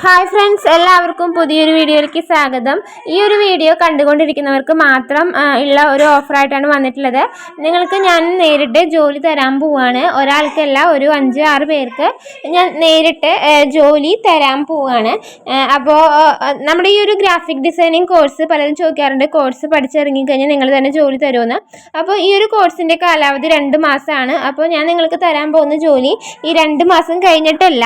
Hi friends എല്ലാവർക്കും പുതിയൊരു വീഡിയോയിലേക്ക് സ്വാഗതം. ഈ ഒരു വീഡിയോ കണ്ടുകൊണ്ടിരിക്കുന്നവർക്ക് മാത്രം ഉള്ള ഒരു ഓഫറായിട്ടാണ് വന്നിട്ടുള്ളത്. നിങ്ങൾക്ക് ഞാൻ നേരിട്ട് ജോലി തരാൻ പോവുകയാണ് ഒരാൾക്കല്ല ഒരു അഞ്ച് ആറ് പേർക്ക് ഞാൻ നേരിട്ട് ജോലി തരാൻ പോവുകയാണ് അപ്പോൾ നമ്മുടെ ഈ ഒരു ഗ്രാഫിക് ഡിസൈനിങ് കോഴ്സ് പലരും ചോദിക്കാറുണ്ട്. കോഴ്സ് പഠിച്ചിറങ്ങി കഴിഞ്ഞാൽ നിങ്ങൾ തന്നെ ജോലി തരുമെന്ന് അപ്പോൾ ഈ ഒരു കോഴ്സിന്റെ കാലാവധി രണ്ട് മാസമാണ് അപ്പോൾ ഞാൻ നിങ്ങൾക്ക് തരാൻ പോകുന്ന ജോലി ഈ രണ്ട് മാസം കഴിഞ്ഞിട്ടല്ല.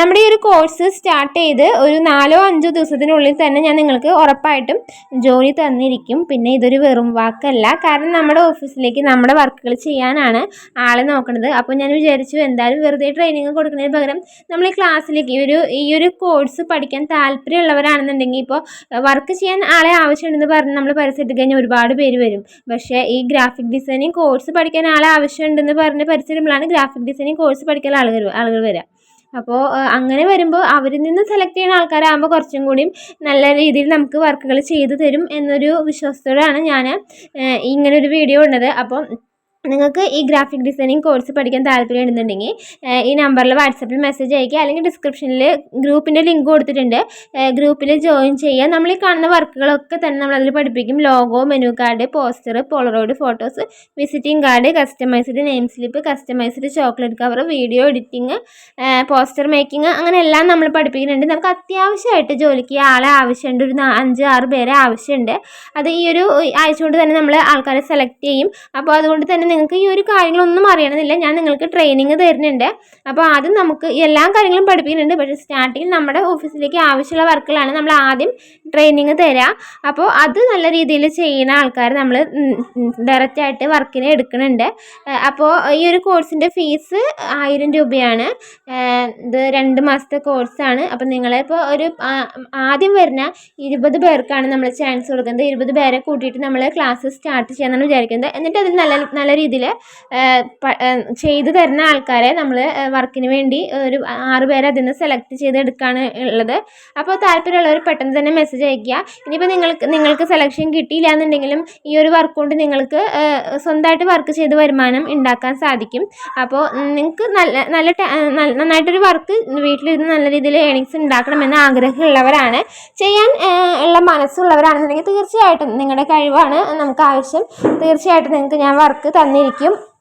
നമ്മുടെ ഈ ഒരു കോഴ്സ് സ്റ്റാർട്ട് ചെയ്ത് ഒരു നാലോ അഞ്ചോ ദിവസത്തിനുള്ളിൽ തന്നെ ഞാൻ നിങ്ങൾക്ക് ഉറപ്പായിട്ടും ജോലി തന്നിരിക്കും. പിന്നെ ഇതൊരു വെറും വാക്കല്ല. കാരണം നമ്മുടെ ഓഫീസിലേക്ക് നമ്മുടെ വർക്കുകൾ ചെയ്യാനാണ് ആളെ നോക്കുന്നത് അപ്പോൾ ഞാൻ വിചാരിച്ചു എന്തായാലും വെറുതെ ട്രെയിനിങ് കൊടുക്കുന്നതിന് പകരം നമ്മൾ ഈ ക്ലാസ്സിലേക്ക് ഒരു ഈ ഒരു കോഴ്സ് പഠിക്കാൻ താല്പര്യമുള്ളവരാണെന്നുണ്ടെങ്കിൽ ഇപ്പോൾ വർക്ക് ചെയ്യാൻ ആളെ ആവശ്യമുണ്ടെന്ന് പറഞ്ഞ് നമ്മൾ പരസ്യമിട്ട് കഴിഞ്ഞാൽ ഒരുപാട് പേര് വരും. പക്ഷേ ഈ ഗ്രാഫിക് ഡിസൈനിങ് കോഴ്സ് പഠിക്കാൻ ആളെ ആവശ്യമുണ്ടെന്ന് പറഞ്ഞ് പരിസരമ്പോഴാണ് ഗ്രാഫിക് ഡിസൈനിങ് കോഴ്സ് പഠിക്കാൻ ആളുകൾ ആളുകൾ വരിക അപ്പോൾ അങ്ങനെ വരുമ്പോൾ അവരിൽ നിന്ന് സെലക്ട് ചെയ്യുന്ന ആൾക്കാരാകുമ്പോൾ കുറച്ചും കൂടിയും നല്ല രീതിയിൽ നമുക്ക് വർക്കുകൾ ചെയ്തു തരും എന്നൊരു വിശ്വാസത്തോടെയാണ് ഞാൻ ഇങ്ങനെ ഒരു വീഡിയോ ഇടുന്നത്. അപ്പം നിങ്ങൾക്ക് ഈ ഗ്രാഫിക് ഡിസൈനിങ് കോഴ്സ് പഠിക്കാൻ താല്പര്യം ഉണ്ടെന്നുണ്ടെങ്കിൽ ഈ നമ്പറിൽ വാട്സപ്പിൽ മെസ്സേജ് അയക്കുക. അല്ലെങ്കിൽ ഡിസ്ക്രിപ്ഷനിൽ ഗ്രൂപ്പിന്റെ ലിങ്ക് കൊടുത്തിട്ടുണ്ട്. ഗ്രൂപ്പിൽ ജോയിൻ ചെയ്യുക. നമ്മൾ ഈ കാണുന്ന വർക്കുകളൊക്കെ തന്നെ നമ്മൾ അതിൽ പഠിപ്പിക്കും. Logo menu card poster polaroid photos visiting card customised name slip customised chocolate cover video editing poster making അങ്ങനെ എല്ലാം നമ്മൾ പഠിപ്പിക്കുന്നുണ്ട്. നമുക്ക് അത്യാവശ്യമായിട്ട് ജോലിക്ക് ആളെ ആവശ്യമുണ്ട്. ഒരു അഞ്ച് ആറ് പേരെ ആവശ്യമുണ്ട്. അത് ഈ ഒരു ആഴ്ച കൊണ്ട് തന്നെ നമ്മൾ ആൾക്കാരെ സെലക്ട് ചെയ്യും. അപ്പോൾ അതുകൊണ്ട് തന്നെ നിങ്ങൾക്ക് ഈ ഒരു കാര്യങ്ങളൊന്നും അറിയണമെന്നില്ല. ഞാൻ നിങ്ങൾക്ക് ട്രെയിനിങ് തരുന്നുണ്ട്. അപ്പോൾ ആദ്യം നമുക്ക് എല്ലാ കാര്യങ്ങളും പഠിപ്പിക്കുന്നുണ്ട്. പക്ഷേ സ്റ്റാർട്ടിങ് നമ്മുടെ ഓഫീസിലേക്ക് ആവശ്യമുള്ള വർക്കുകളാണ് നമ്മൾ ആദ്യം ട്രെയിനിങ് തരിക അപ്പോൾ അത് നല്ല രീതിയിൽ ചെയ്യുന്ന ആൾക്കാർ നമ്മൾ ഡയറക്റ്റായിട്ട് വർക്കിന് എടുക്കുന്നുണ്ട്. അപ്പോൾ ഈ ഒരു കോഴ്സിന്റെ ഫീസ് ആയിരം രൂപയാണ്. ഇത് രണ്ട് മാസത്തെ കോഴ്സാണ് അപ്പം നിങ്ങളിപ്പോൾ ഒരു ആദ്യം വരുന്ന ഇരുപത് പേർക്കാണ് നമ്മൾ ചാൻസ് കൊടുക്കുന്നത്. ഇരുപത് പേരെ കൂട്ടിയിട്ട് നമ്മൾ ക്ലാസ് സ്റ്റാർട്ട് ചെയ്യാനാണ് വിചാരിക്കുന്നത്. എന്നിട്ട് അതിൽ നല്ല നല്ല രീതിയിൽ ചെയ്തു തരുന്ന ആൾക്കാരെ നമ്മൾ വർക്കിന് വേണ്ടി ഒരു ആറ് പേരെ അതിൽ നിന്ന് സെലക്ട് ചെയ്ത് എടുക്കുകയാണ് ഉള്ളത്. അപ്പോൾ താല്പര്യമുള്ളവർ പെട്ടെന്ന് തന്നെ മെസ്സേജ് അയയ്ക്കുക. ഇനിയിപ്പോൾ നിങ്ങൾക്ക് നിങ്ങൾക്ക് സെലക്ഷൻ കിട്ടിയില്ല എന്നുണ്ടെങ്കിലും ഈ ഒരു വർക്ക് കൊണ്ട് നിങ്ങൾക്ക് സ്വന്തമായിട്ട് വർക്ക് ചെയ്ത് വരുമാനം ഉണ്ടാക്കാൻ സാധിക്കും. അപ്പോൾ നിങ്ങൾക്ക് നല്ല നല്ല നന്നായിട്ടൊരു വർക്ക് വീട്ടിലിരുന്ന് നല്ല രീതിയിൽ ഏണിങ്സ് ഉണ്ടാക്കണമെന്ന് ആഗ്രഹമുള്ളവരാണ്. ചെയ്യാൻ ഉള്ള മനസ്സുള്ളവരാണെന്നുണ്ടെങ്കിൽ തീർച്ചയായിട്ടും നിങ്ങളുടെ കഴിവാണ് നമുക്ക് ആവശ്യം. തീർച്ചയായിട്ടും നിങ്ങൾക്ക് ഞാൻ വർക്ക് തന്നിരിക്കും